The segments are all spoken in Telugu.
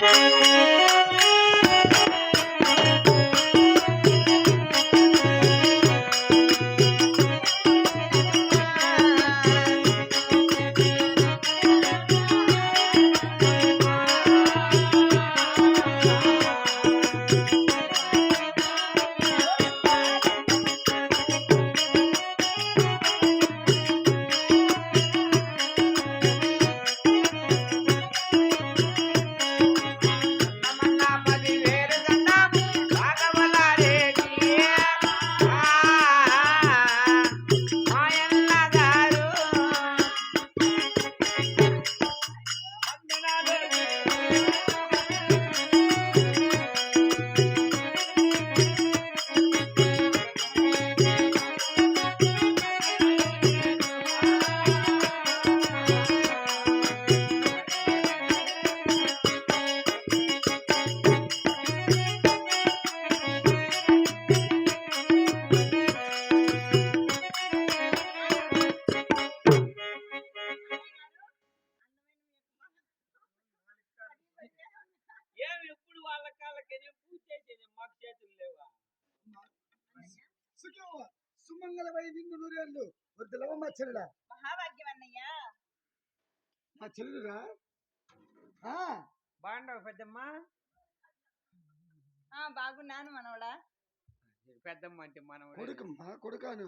Música సుఖం సుమంగళమై నిన్ను నూరేళ్ళు. వద్దులవ మా చెల్లెల మహాభాగ్యం అన్నయ్య. మా చెల్లెలురా ఆ, బాగుండవు పెద్దమ్మ? ఆ బాగున్నాను మనవడా. పెద్దమ్మ అంటే మనం కొడుకమ్మా కొడుకాను.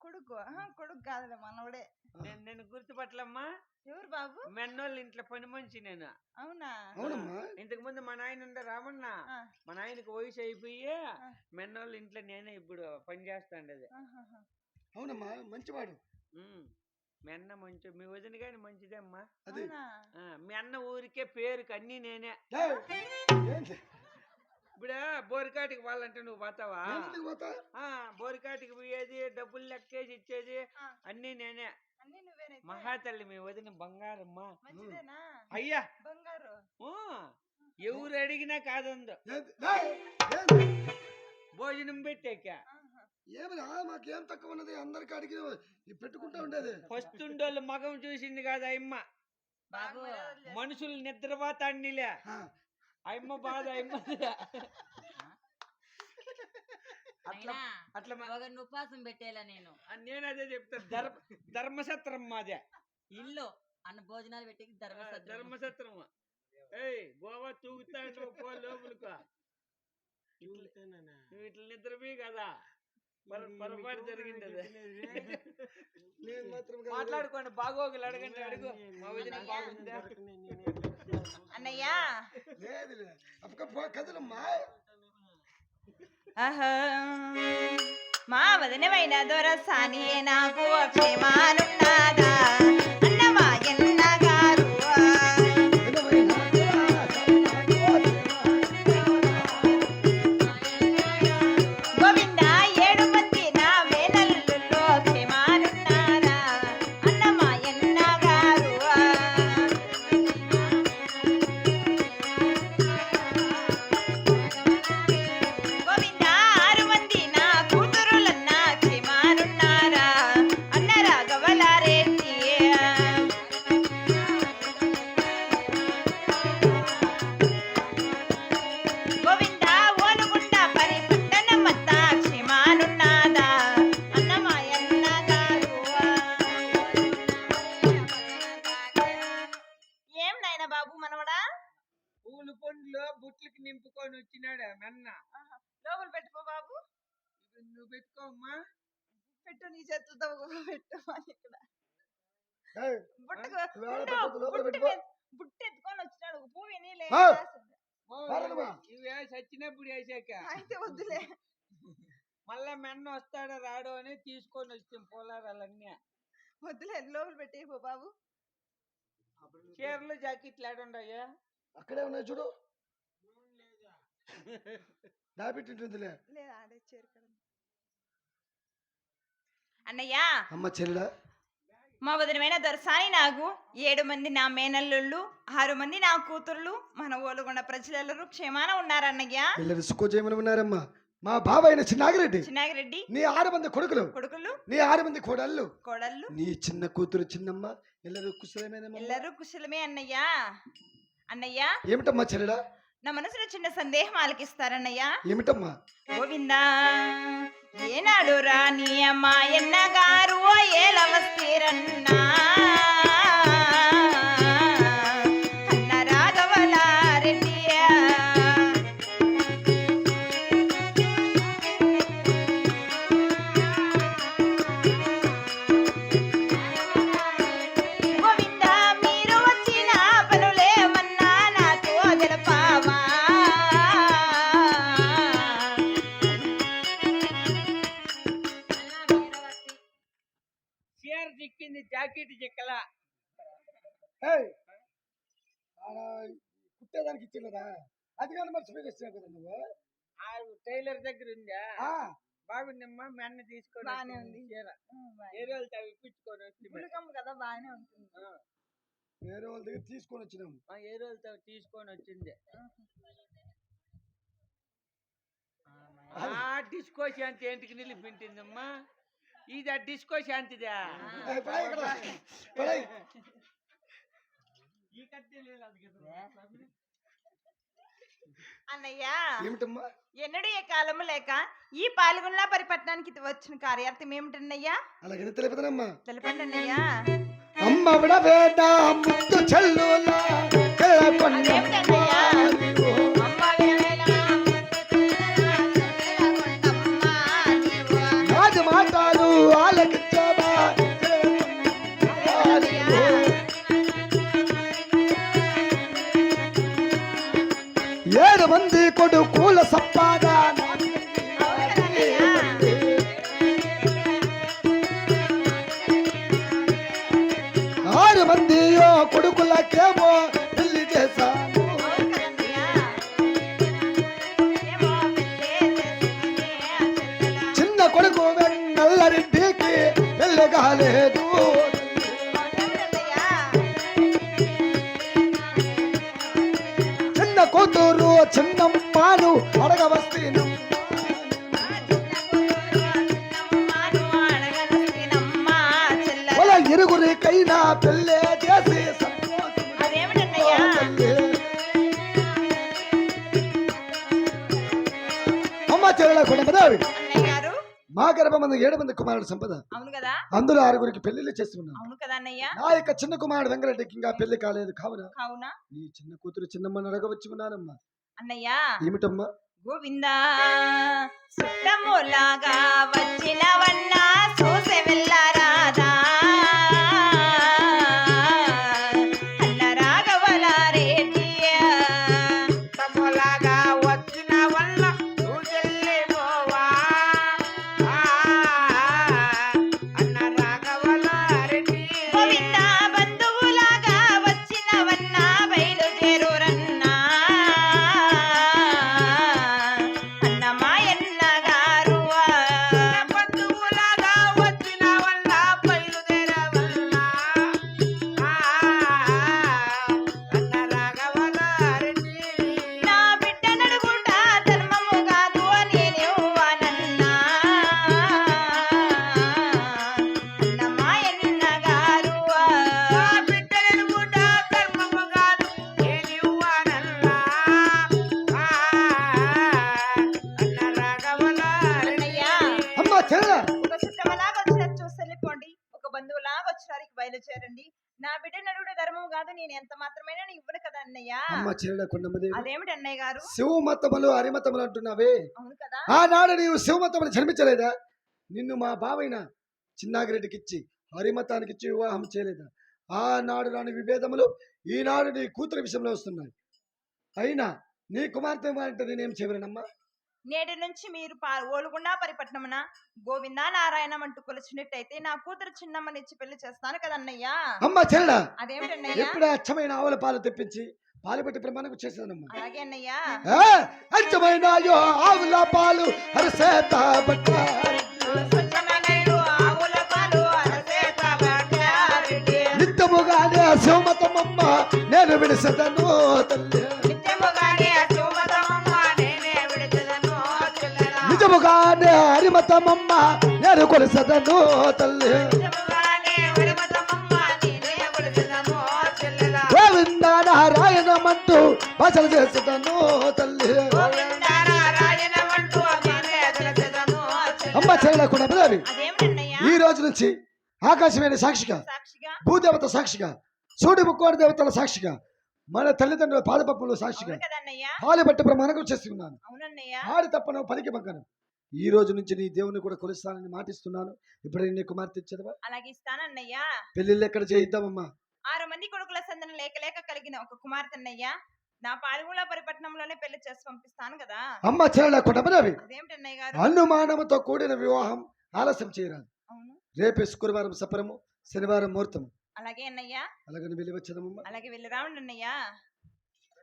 కొడుకు కొడుకు కాదులే మనవడే. నేను నేను గుర్తుపట్టలమ్మా. ఎవరు బాబు? మెన్నోళ్ళ ఇంట్లో పని మనిషి నేను. అవునా? అవునమ్మా. ఇంతకు ముందు మా నాయన ఉండే రామన్న. మా నాయనకి వయసు అయిపోయి. మెన్నోళ్ళ ఇంట్లో నేనే ఇప్పుడు పని చేస్తాండేది. అవునమ్మా మంచివాడు. ఉమ్. మీ అన్న మంచి మీ వదిన గాని మంచిదే అమ్మా మీ అన్న ఊరికే పేరుకి అన్నీ నేనే? ఇప్పుడు బోరికాటికి వాళ్ళంటే నువ్వు పోతావా? బోరికాటికి పోయేది డబ్బులు లెక్కేసి ఇచ్చేది. అన్నీ నేనే. అన్ని మహాతల్లి మీ వదిన బంగారమ్మా. మంచిదేనా? అయ్యా! బంగారు. ఎవరు అడిగినా కాదందు? భోజనం పెట్టాక. ఏమిరా మాకేం తక్కువ ఉన్నది? అందరికి అడిగి పెట్టుకుంటా ఉండేది. ఫస్ట్ ఉండోళ్ళు మగం చూసింది కాదు అయ్యమ్మ. మనుషులు నిద్రపోతాండిలే. అయ్యమ్మ బాధ అయ్యమ్మ అట్లా అట్లా ఒకరిని ఉపాసం పెట్టేలా నేను. నేను అదే చెప్తా ధర్మ ధర్మసత్రం మాదే. ఇల్లు అన్న భోజనాలు పెట్టి ధర్మసత్రం. ధర్మసత్రం. ఏయ్ గోవా తూగుతాడు పో లోపలికి. నువ్వు ఇట్లా నిద్రపోయి కదా. పొర- పొరపాటు జరిగింది. మాట్లాడుకోండి బాగోగులు అడగండి అడుగు. మా వదిన బాగుందా? అన్నయ్య. లేదు కదలమ్మా. మా వదనమైన దొరసాని నాకు అభిమానున్నాదా నింపుకొని వచ్చినాడు మెన్న లోపల పెట్టుకో బాబు. ఇప్పుడు నువ్వు పెట్టుకోమ్మా. పెట్టు నీ చేతులతో పెట్టు ఇక్కడ. బుట్ట ఎత్తుకొని వచ్చినాడు ఒక పువ్వు. ఇవే చచ్చినప్పుడు వేసాక. అయితే వద్దులే. మళ్ళా మెన్న వస్తాడో రాడో అని తీసుకొని వచ్చాం పోలారాలన్నీ. వద్దులే లోపల పెట్టి పో బాబు. చీరలు జాకెట్లు ఏడుండయ్యా అక్కడే ఉన్నాయి చూడు. దాపెట్టింటుందిలే లేదు ఆడే అన్నయ్యా! అమ్మ చెల్లె మా వదినమైన దొరసాని నాకు ఏడు మంది నా మేనల్లుళ్ళు ఆరు మంది నా కూతుర్లు మన ఓలుగొండ ప్రజలందరూ క్షేమాన ఉన్నారన్నయ్య. వీళ్ళని సుఖజయమని ఉన్నారమ్మా. మా బాబాయ్ అయిన చిన్నాగిరెడ్డి. చిన్నాగిరెడ్డి. నీ ఆరు మంది కొడుకులు. కొడుకులు. నీ ఆరు మంది కోడళ్ళు. కోడళ్ళు. నీ చిన్న కూతురు చిన్నమ్మ. ఎల్లరూ కుశలమే ఎల్లరూ కుశలమే అన్నయ్యా. అన్నయ్యా! ఏమిటమ్మా చెల్లెడా? నా మనసులో చిన్న సందేహం ఆలకిస్తారన్నయ్య. ఏమిటమ్మా? గోవిందా ఏనాడు రాని అమ్మాయన్న గారు ఏల ఆడ కుట్టేదానికి ఇచ్చినదా అది కానీ మర్చిపోయి వచ్చినావు కదా నువ్వు. ఆ టైలర్ దగ్గర ఉందా? ఆ, బాగుందమ్మా మీ అన్న తీసుకొని బానే ఉంది. రోజు అవి ఇప్పించుకొని వచ్చి మరి. కదా బాగానే ఉంటుంది. వేరే వాళ్ళ దగ్గర తీసుకొని వచ్చినాము రోజు అవి తీసుకొని వచ్చింది. ఆ. డిస్కో శాంతి ఏంటికి నిలిపించిందమ్మా ఇది ఆ డిస్కో శాంతిదా ఏయ్, పడే ఇక్కడ. పడే. ఈ కత్తి లేదు అది కదా. అన్నయ్య ఏమిటమ్మా? ఎన్నడూ ఏ కాలము లేక ఈ పాల్గొనలా పరిపట్నానికి వచ్చిన కార్యార్థం ఏమిటన్నయ్యా? అలాగని తెలిపదనమ్మా తెలపండి అన్నయ్య. అమ్మ విడవేద చెల్లులా అదేమిటన్నయ్యా? ఏడు మంది కొడుకుల సంపాదన ఆరు మంది కొడుకులకేమో పెళ్ళి చేశాను చిన్న కొడుకు వెన్నల్లరెడ్డికి పెళ్ళి కాలేదు. చిన్నమ్మాను అడగవస్తీను. ఇరుగురికైనా పెళ్ళే చేసి అమ్మ చెల్లెల మా గర్భమంది ఏడు మంది కుమారుడు సంపద. అవును కదా? అందులో ఆరుగురికి పెళ్ళిళ్ళు చేసి ఉన్నాం అవును కదా అన్నయ్య? నా యొక్క చిన్న కుమారుడు వెంకరెడ్డికి ఇంకా పెళ్ళి కాలేదు. కావున అవునా నీ చిన్న కూతురు చిన్నమ్మని అడగవచ్చి ఉన్నానమ్మా అన్నయ్య! ఏమిటమ్మా? గోవిందా! సుట్టములాగా వచ్చినవన్నా చూసి వెళ్ళరాదా నేను ఎంత మాత్రమైనా ఇవ్వను కదా అన్నయ్య. అమ్మ అదేమిటి అన్నయ్య గారు? శివమతములు హరిమతములు అంటున్నావే. అవును కదా. ఆనాడు నీవు శివమతములు జన్మించలేదా? నిన్ను మా బావైన చిన్నాగిరెడ్డికి ఇచ్చి హరిమతానికి ఇచ్చి వివాహం చేయలేదా? ఆనాడు రాని విభేదములు ఈనాడు నీ కూతురు విషయంలో వస్తున్నాయి. అయినా నీ కుమార్తె అంటే నేనేం చేయలేనమ్మా? నేటి నుంచి మీరు ఓలుగుండా పరిపట్నమున గోవిందా నారాయణం అంటూ కొలిచినట్టయితే నా కూతురు చిన్నమ్మనిచ్చి పెళ్ళి చేస్తాను కదా అన్నయ్య. అమ్మ చెల్ల! అదేమిటి అన్నయ్య? ఎప్పుడే అచ్చమైన ఆవుల పాలు తెప్పించి పాలు పెట్టి ప్రమాణకు చేసేదనమ్మా అలాగే అన్నయ్య. అచ్చమైన ఆవుల పాలు హరిసేత. నిత్యముగానే శివమతమమ్మ నేను విడిసదను తల్లి. నిజముగానే హరిమతమమ్మ నేను కొలిసదను తల్లి. గోవింద నారాయణ మంత్ర భజన చేస్తాను తల్లి. అమ్మ పదావి అదేమిటన్నయ్యా ఈ రోజు నుంచి ఆకాశమైన సాక్షిగా భూదేవత సాక్షిగా సూడి ముక్కోడి దేవతల సాక్షిగా మన తల్లిదండ్రుల పాదపప్పుల సాక్షిగా పాలి బట్టి ప్రమాణం చేస్తున్నాను. ఆడి తప్పను పలికి పక్కను ఈ రోజు నుంచి నీ దేవుని కూడా కొలుస్తానని మాటిస్తున్నాను. ఇప్పుడు నీ కుమార్తె ఇచ్చదవా అలాగే ఇస్తానన్నయ్యా. పెళ్ళిళ్ళు ఎక్కడ చేయిద్దామమ్మా? ఆరు మంది కొడుకుల సందన లేక లేక కలిగిన ఒక కుమార్తెన్నయ్యా నా పాల్గొల పరిపట్నంలోనే పెళ్ళి చేసి పంపిస్తాను కదా. అమ్మ చెల్లెల కుటుంబనవి అదేమిటన్నయ్య గారు? అనుమానముతో కూడిన వివాహం ఆలస్యం చేయరాదు. అవును. రేపే శుక్రవారం సపరము శనివారం ముహూర్తము. అలాగే అన్నయ్యా. అలాగని వెళ్ళి వచ్చేదమ్మా అలాగే వెళ్ళి రావండి అన్నయ్యా